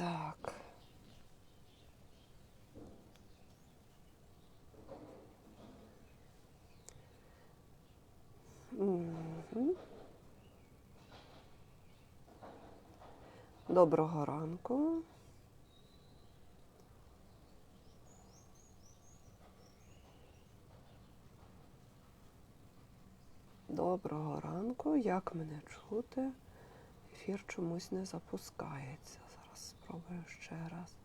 Так. Доброго ранку. Доброго ранку. Як мене чути? Ефір чомусь не запускається. Зараз спробую ще раз.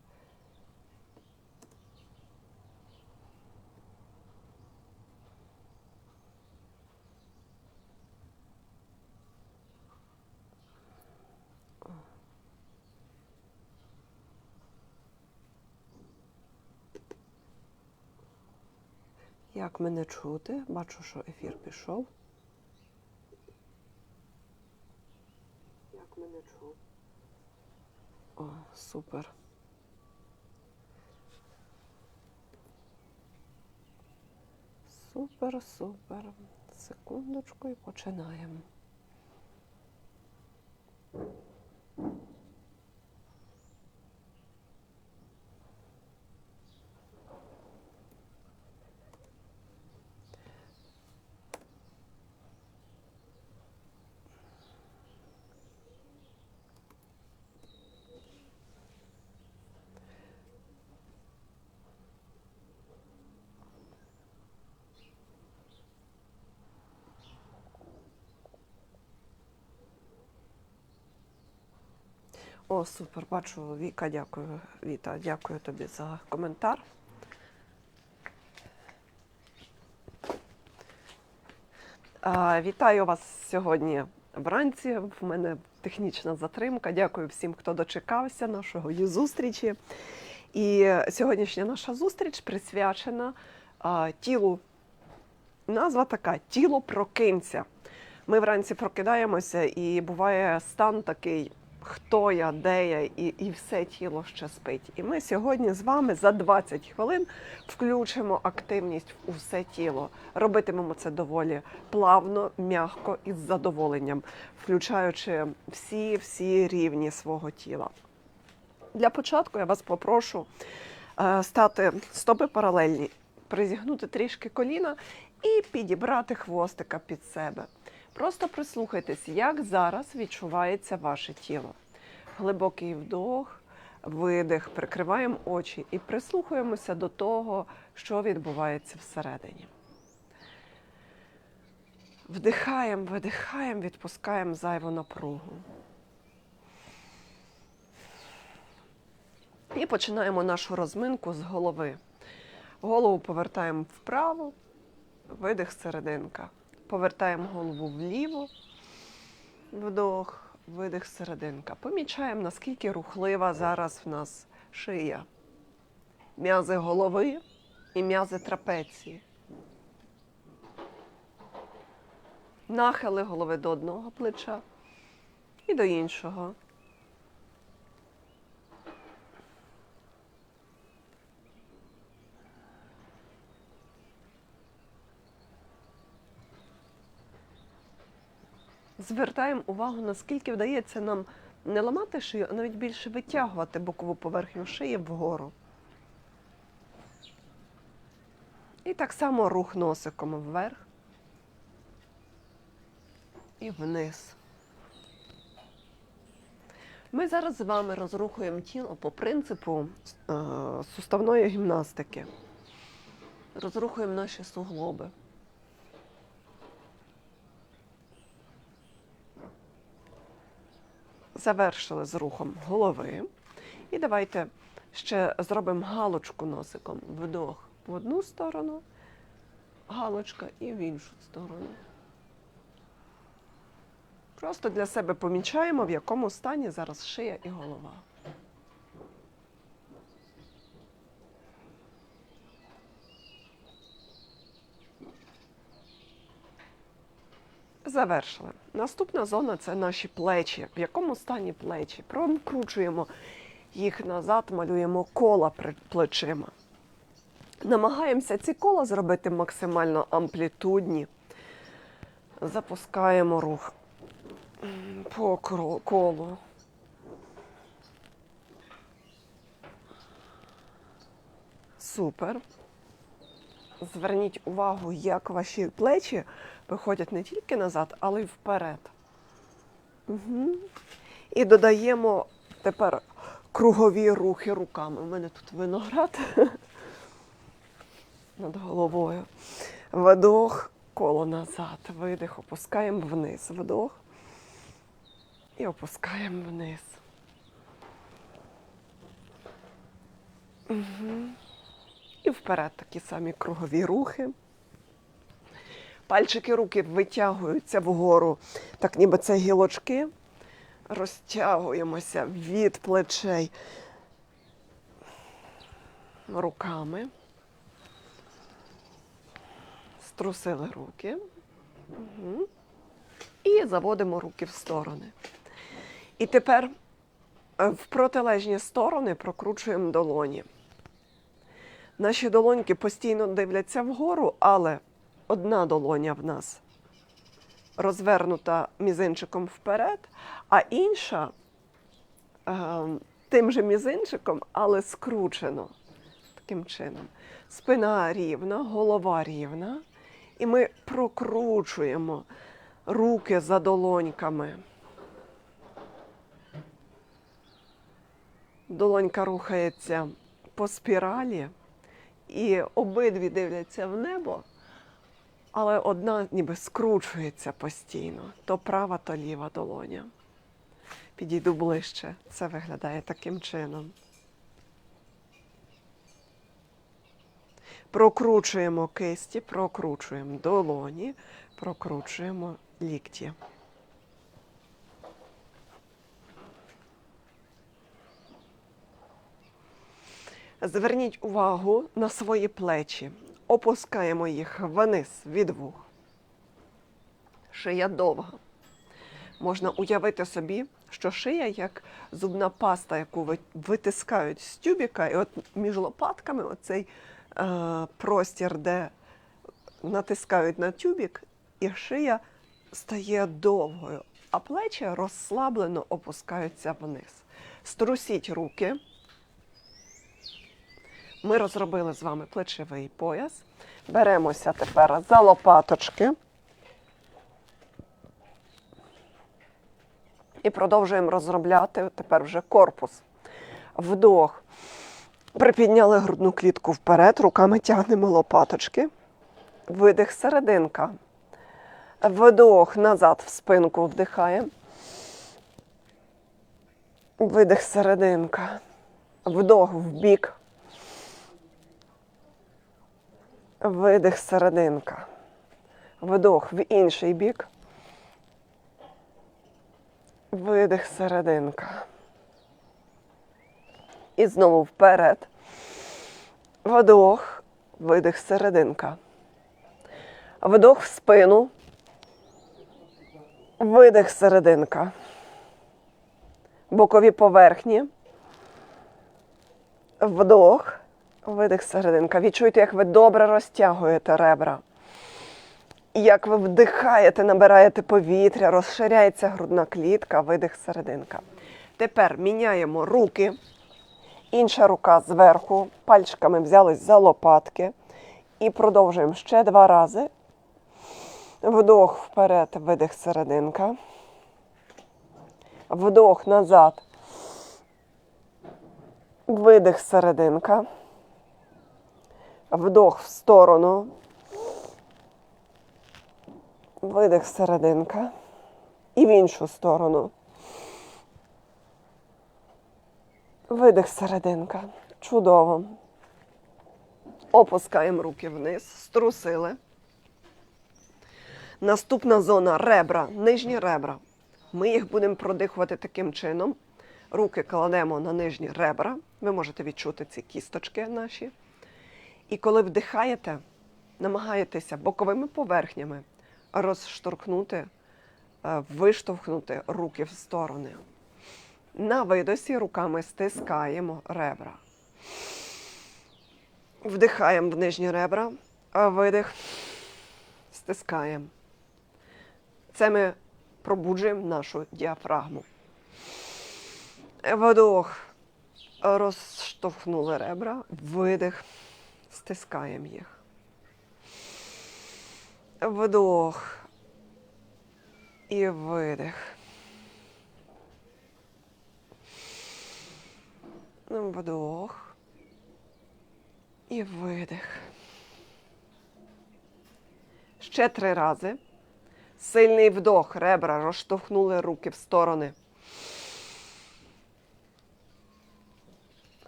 Як мене чути? Бачу, що ефір пішов. Як мене чути? О, супер. Супер, супер. Секундочку і починаємо. О, супер, бачу, Віка, дякую. Віта, дякую тобі за коментар. А, вітаю вас сьогодні вранці. В мене технічна затримка. Дякую всім, хто дочекався нашої зустрічі. І сьогоднішня наша зустріч присвячена а, тілу. Назва така тіло прокинься. Ми вранці прокидаємося, і буває стан такий, хто я, де я, і, і все тіло ще спить. І ми сьогодні з вами за 20 хвилин включимо активність у все тіло. Робитимемо це доволі плавно, м'яко і з задоволенням, включаючи всі всі рівні свого тіла. Для початку я вас попрошу е, стати стопи паралельні, призігнути трішки коліна і підібрати хвостика під себе. Просто прислухайтесь, як зараз відчувається ваше тіло. Глибокий вдох, видих, прикриваємо очі і прислухаємося до того, що відбувається всередині. Вдихаємо, видихаємо, відпускаємо зайву напругу. І починаємо нашу розминку з голови. Голову повертаємо вправо, видих серединка. Повертаємо голову вліво, вдох, видих серединка. Помічаємо, наскільки рухлива зараз в нас шия. М'язи голови і м'язи трапеції. Нахили голови до одного плеча і до іншого. Звертаємо увагу, наскільки вдається нам не ламати шию, а навіть більше витягувати бокову поверхню шиї вгору. І так само рух носиком вверх і вниз. Ми зараз з вами розрухуємо тіло по принципу е, суставної гімнастики. Розрухуємо наші суглоби. Завершили з рухом голови. І давайте ще зробимо галочку носиком. Вдох в одну сторону, галочка і в іншу сторону. Просто для себе помічаємо, в якому стані зараз шия і голова. завершили. Наступна зона це наші плечі. В якому стані плечі? Прокручуємо їх назад, малюємо кола плечима. Намагаємося ці кола зробити максимально амплітудні. Запускаємо рух по колу. Супер. Зверніть увагу, як ваші плечі виходять не тільки назад, але й вперед. Угу. І додаємо тепер кругові рухи руками. У мене тут виноград над головою. Вдох, коло назад. Видих, опускаємо вниз. Вдох. І опускаємо вниз. Угу. І вперед такі самі кругові рухи. Пальчики руки витягуються вгору, так ніби це гілочки. Розтягуємося від плечей руками. Струсили руки. Угу. І заводимо руки в сторони. І тепер е, в протилежні сторони прокручуємо долоні. Наші долоньки постійно дивляться вгору, але одна долоня в нас розвернута мізинчиком вперед, а інша е, тим же мізинчиком, але скручено. Таким чином. Спина рівна, голова рівна. І ми прокручуємо руки за долоньками. Долонька рухається по спіралі, і обидві дивляться в небо, але одна ніби скручується постійно. То права, то ліва долоня. Підійду ближче. Це виглядає таким чином. Прокручуємо кисті, прокручуємо долоні, прокручуємо лікті. Зверніть увагу на свої плечі. Опускаємо їх вниз від вух. Шия довга. Можна уявити собі, що шия як зубна паста, яку витискають з тюбіка, і от між лопатками оцей е, простір, де натискають на тюбік, і шия стає довгою, а плечі розслаблено опускаються вниз. Струсіть руки. Ми розробили з вами плечовий пояс. Беремося тепер за лопаточки. І продовжуємо розробляти тепер вже корпус. Вдох. Припідняли грудну клітку вперед, руками тягнемо лопаточки. Видих серединка. Вдох назад в спинку вдихаємо. Видих серединка. Вдох в бік. Видих серединка. Вдох в інший бік. Видих серединка. І знову вперед. Вдох, видих серединка. Вдох в спину. Видих серединка. Бокові поверхні. Вдох. Видих серединка. Відчуйте, як ви добре розтягуєте ребра. Як ви вдихаєте, набираєте повітря, розширяється грудна клітка, видих серединка. Тепер міняємо руки. Інша рука зверху. Пальчиками взялись за лопатки. І продовжуємо ще два рази. Вдох вперед, видих серединка. Вдох назад. Видих серединка. Вдох в сторону. Видих серединка. І в іншу сторону. Видих серединка. Чудово. Опускаємо руки вниз, струсили. Наступна зона ребра, нижні ребра. Ми їх будемо продихувати таким чином. Руки кладемо на нижні ребра. Ви можете відчути ці кісточки наші. І коли вдихаєте, намагаєтеся боковими поверхнями розшторкнути, е, виштовхнути руки в сторони. На видосі руками стискаємо ребра. Вдихаємо в нижні ребра, а видих стискаємо. Це ми пробуджуємо нашу діафрагму. Вдох. Розштовхнули ребра, видих, Стискаємо їх. Вдох. І видих. Вдох. І видих. Ще три рази. Сильний вдох, ребра розштовхнули руки в сторони.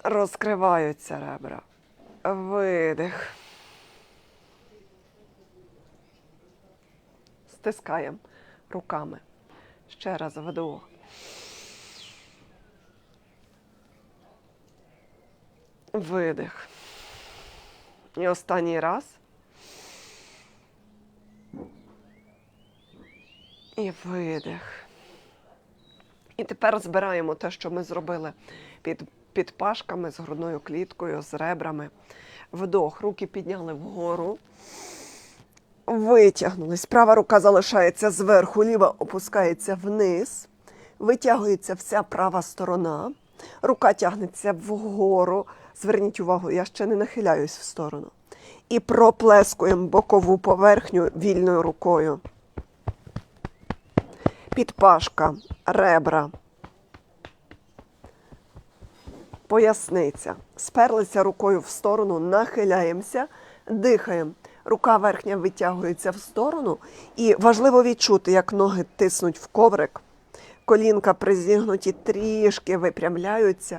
Розкриваються ребра. Видих. Стискаємо руками. Ще раз вдох. Видих. І останній раз. І видих. І тепер збираємо те, що ми зробили під, під пашками, з грудною кліткою, з ребрами. Вдох, руки підняли вгору. Витягнулись. Права рука залишається зверху, ліва опускається вниз. Витягується вся права сторона. Рука тягнеться вгору. Зверніть увагу, я ще не нахиляюсь в сторону. І проплескуємо бокову поверхню вільною рукою. Підпашка, ребра. Поясниця. Сперлися рукою в сторону, нахиляємося, дихаємо. Рука верхня витягується в сторону. І важливо відчути, як ноги тиснуть в коврик. Колінка призігнуті, трішки випрямляються.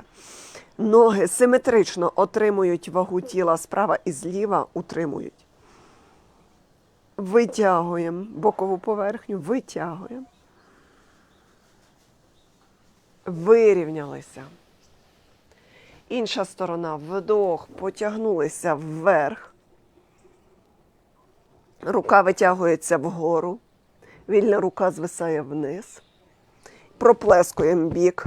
Ноги симетрично отримують вагу тіла справа і зліва утримують. Витягуємо бокову поверхню, витягуємо. Вирівнялися. Інша сторона вдох, потягнулися вверх. Рука витягується вгору. Вільна рука звисає вниз. Проплескуємо бік.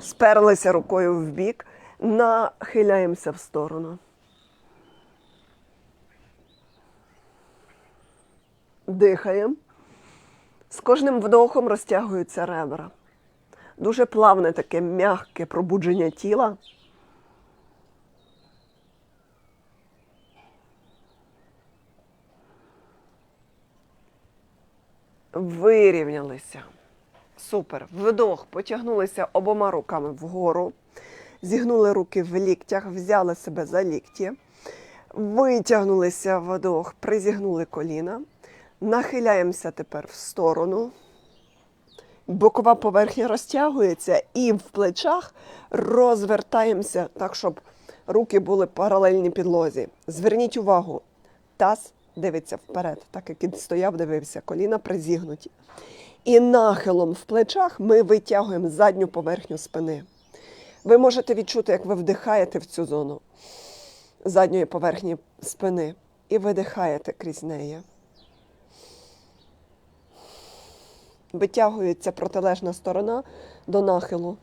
Сперлися рукою в бік, нахиляємося в сторону. Дихаємо. З кожним вдохом розтягуються ребра. Дуже плавне таке м'яке пробудження тіла. Вирівнялися. Супер. Вдох. Потягнулися обома руками вгору. Зігнули руки в ліктях, взяли себе за лікті. Витягнулися вдох, призігнули коліна. Нахиляємося тепер в сторону. Бокова поверхня розтягується і в плечах розвертаємося так, щоб руки були паралельні підлозі. Зверніть увагу, таз дивиться вперед, так як він стояв, дивився, коліна призігнуті. І нахилом в плечах ми витягуємо задню поверхню спини. Ви можете відчути, як ви вдихаєте в цю зону задньої поверхні спини і видихаєте крізь неї. Витягується протилежна сторона до нахилу.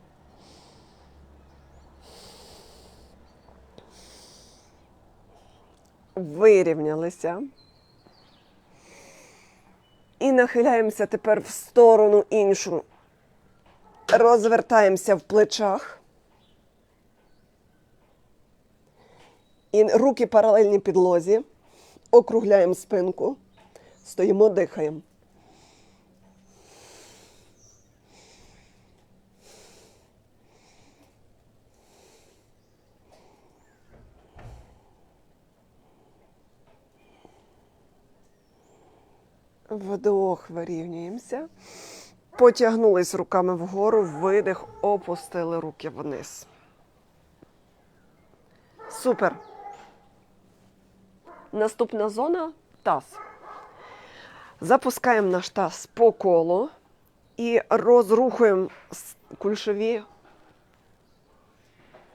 Вирівнялися. І нахиляємося тепер в сторону іншу. Розвертаємося в плечах. І руки паралельні підлозі. Округляємо спинку. Стоїмо, дихаємо. Вдох, вирівнюємося. Потягнулись руками вгору, видих, опустили руки вниз. Супер. Наступна зона таз. Запускаємо наш таз по колу і розрухуємо кульшові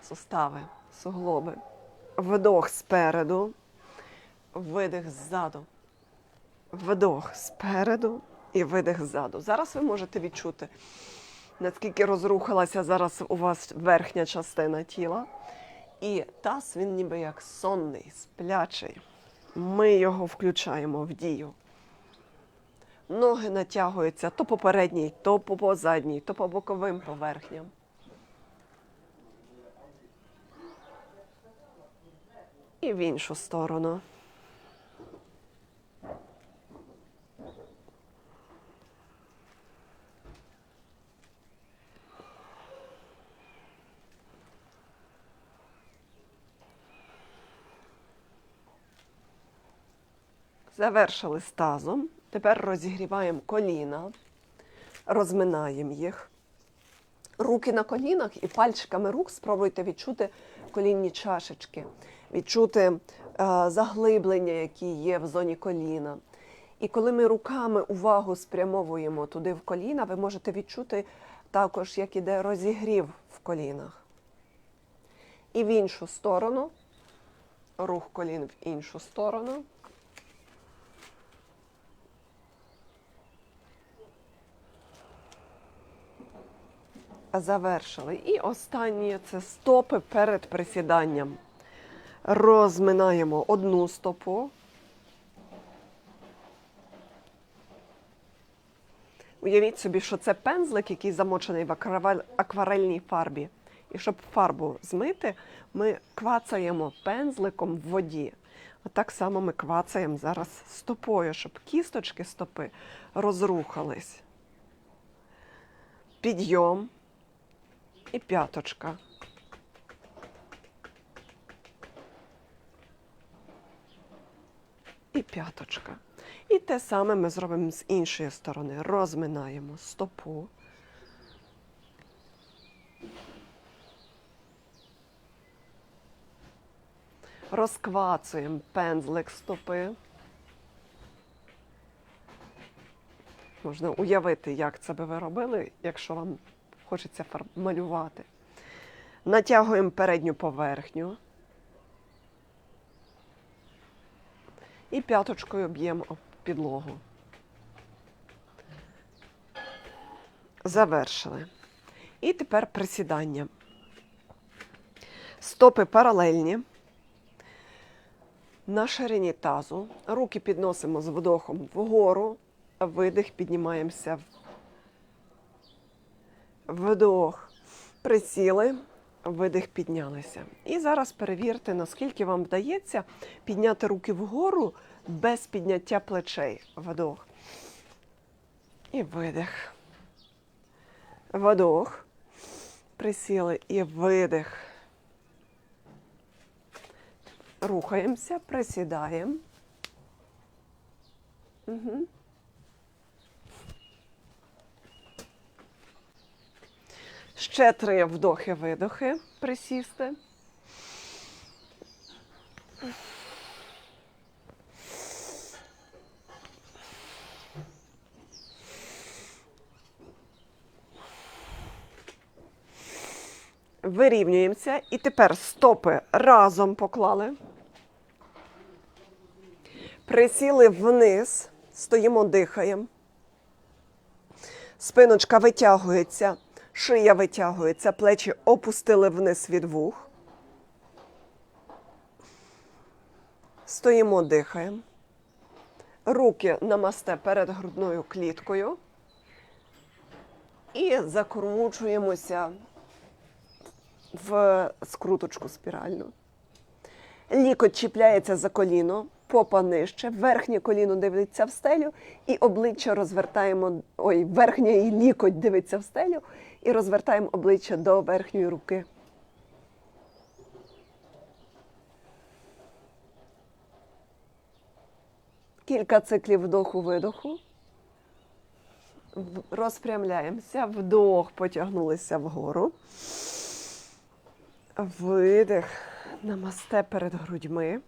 сустави, суглоби. Вдох спереду, видих ззаду. Вдох спереду і видих ззаду. Зараз ви можете відчути, наскільки розрухалася зараз у вас верхня частина тіла. І таз він ніби як сонний, сплячий. Ми його включаємо в дію. Ноги натягуються то по передній, то по задній, то по боковим поверхням. І в іншу сторону. Завершили з тазом. Тепер розігріваємо коліна, розминаємо їх. Руки на колінах і пальчиками рук спробуйте відчути колінні чашечки, відчути е, заглиблення, які є в зоні коліна. І коли ми руками увагу спрямовуємо туди в коліна, ви можете відчути також, як іде розігрів в колінах. І в іншу сторону, рух колін в іншу сторону. Завершили. І останнє це стопи перед присіданням. Розминаємо одну стопу. Уявіть собі, що це пензлик, який замочений в акварельній фарбі. І щоб фарбу змити, ми квацаємо пензликом в воді. А так само ми квацаємо зараз стопою, щоб кісточки стопи розрухались. Підйом і п'яточка. І п'яточка. І те саме ми зробимо з іншої сторони. Розминаємо стопу. Розквацуємо пензлик стопи. Можна уявити, як це би ви робили, якщо вам хочеться малювати. Натягуємо передню поверхню. І п'яточкою б'ємо підлогу. Завершили. І тепер присідання. Стопи паралельні. На ширині тазу. Руки підносимо з вдохом вгору, видих піднімаємося Вдох. Присіли, видих піднялися. І зараз перевірте, наскільки вам вдається підняти руки вгору без підняття плечей. Вдох. І видих. Вдох. Присіли і видих. Рухаємося, присідаємо. Угу. Ще три вдохи-видохи присісти. Вирівнюємося. І тепер стопи разом поклали. Присіли вниз, стоїмо, дихаємо. Спиночка витягується, шия витягується, плечі опустили вниз від вух. Стоїмо, дихаємо. Руки намасте перед грудною кліткою. І закручуємося в скруточку спіральну. Лікоть чіпляється за коліно, попа нижче, верхнє коліно дивиться в стелю, і обличчя розвертаємо. Ой, верхній лікоть дивиться в стелю і розвертаємо обличчя до верхньої руки. Кілька циклів вдоху-видоху. Розпрямляємося, вдох, потягнулися вгору. Видих, намасте перед грудьми.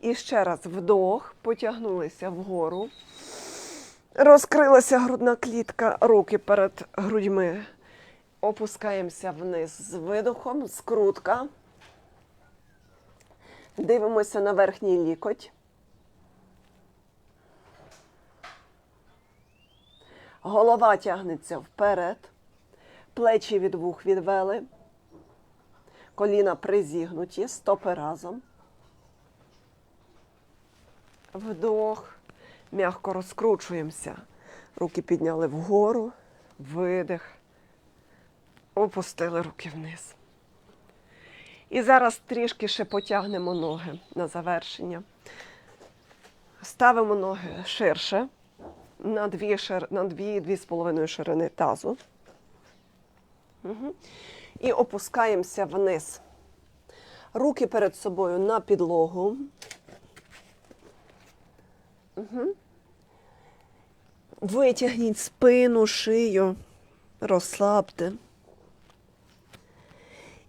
І ще раз вдох, потягнулися вгору. Розкрилася грудна клітка, руки перед грудьми. Опускаємося вниз з видохом, скрутка. Дивимося на верхній лікоть. Голова тягнеться вперед, плечі від вух відвели, коліна призігнуті, стопи разом. Вдох, М'яко розкручуємося. Руки підняли вгору, видих, опустили руки вниз. І зараз трішки ще потягнемо ноги на завершення. Ставимо ноги ширше, на дві, шир... на дві, дві з половиною ширини тазу. Угу. І опускаємося вниз. Руки перед собою на підлогу. Угу. Витягніть спину, шию, розслабте.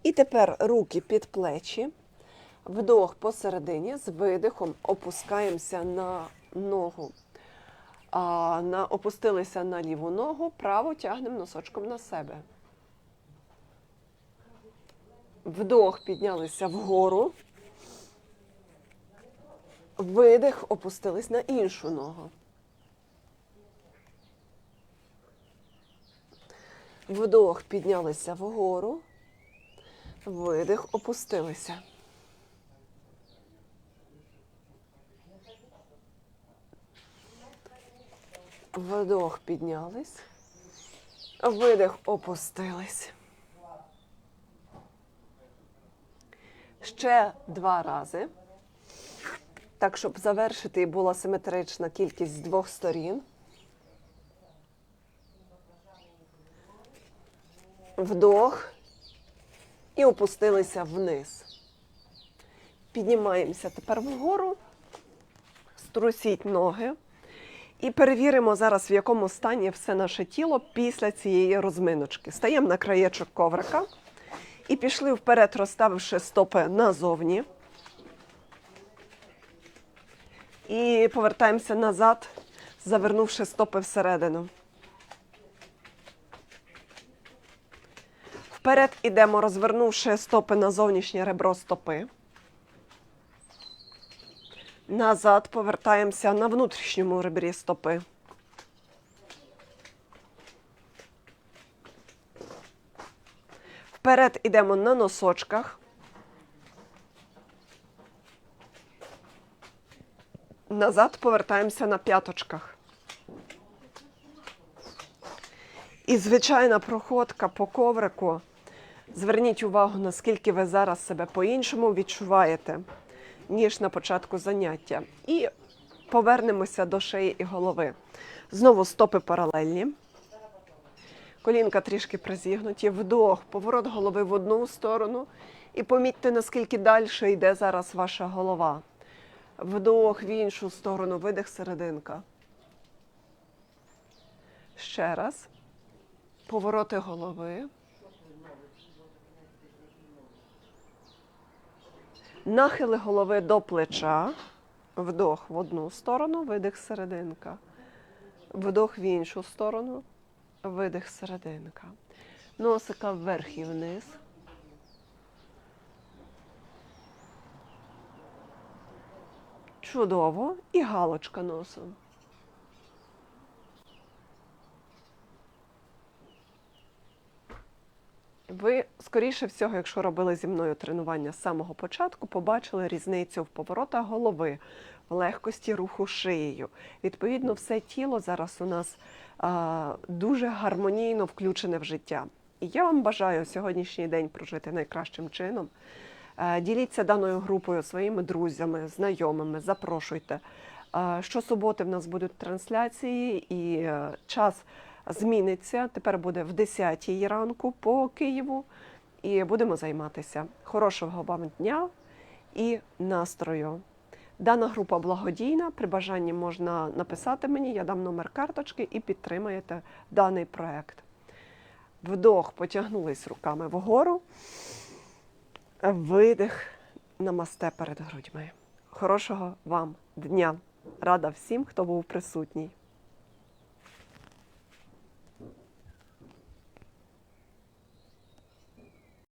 І тепер руки під плечі, вдох посередині, з видихом опускаємося на ногу. А, на, опустилися на ліву ногу, праву тягнемо носочком на себе. Вдох піднялися вгору. Видих, опустились на іншу ногу. Вдох піднялися вгору. Видих, опустилися. Вдох піднялись. Видих, опустились. Ще два рази. Так, щоб завершити, була симетрична кількість з двох сторін. Вдох і опустилися вниз. Піднімаємося тепер вгору, струсіть ноги. І перевіримо зараз, в якому стані все наше тіло після цієї розминочки. Стаємо на краєчок коврика і пішли вперед, розставивши стопи назовні. І повертаємося назад, завернувши стопи всередину. Вперед ідемо, розвернувши стопи на зовнішнє ребро стопи. Назад повертаємося на внутрішньому ребрі стопи. Вперед ідемо на носочках. Назад повертаємося на п'яточках. І звичайна проходка по коврику. Зверніть увагу, наскільки ви зараз себе по-іншому відчуваєте, ніж на початку заняття. І повернемося до шиї і голови. Знову стопи паралельні. Колінка трішки призігнуті. Вдох, поворот голови в одну сторону. І помітьте, наскільки далі йде зараз ваша голова. Вдох в іншу сторону, видих серединка. Ще раз. Повороти голови. Нахили голови до плеча. Вдох в одну сторону, видих серединка. Вдох в іншу сторону, видих серединка. Носика вверх і вниз. Чудово. І галочка носом. Ви, скоріше всього, якщо робили зі мною тренування з самого початку, побачили різницю в поворотах голови, в легкості руху шиєю. Відповідно, все тіло зараз у нас а, дуже гармонійно включене в життя. І я вам бажаю сьогоднішній день прожити найкращим чином. Е, Діліться даною групою своїми друзями, знайомими, запрошуйте. Е, Щосуботи в нас будуть трансляції і е, час зміниться. Тепер буде в 10 ранку по Києву. І будемо займатися. Хорошого вам дня і настрою. Дана група благодійна. При бажанні можна написати мені, я дам номер карточки і підтримаєте даний проект. Вдох, потягнулись руками вгору. Видих, намасте перед грудьми. Хорошого вам дня! Рада всім, хто був присутній.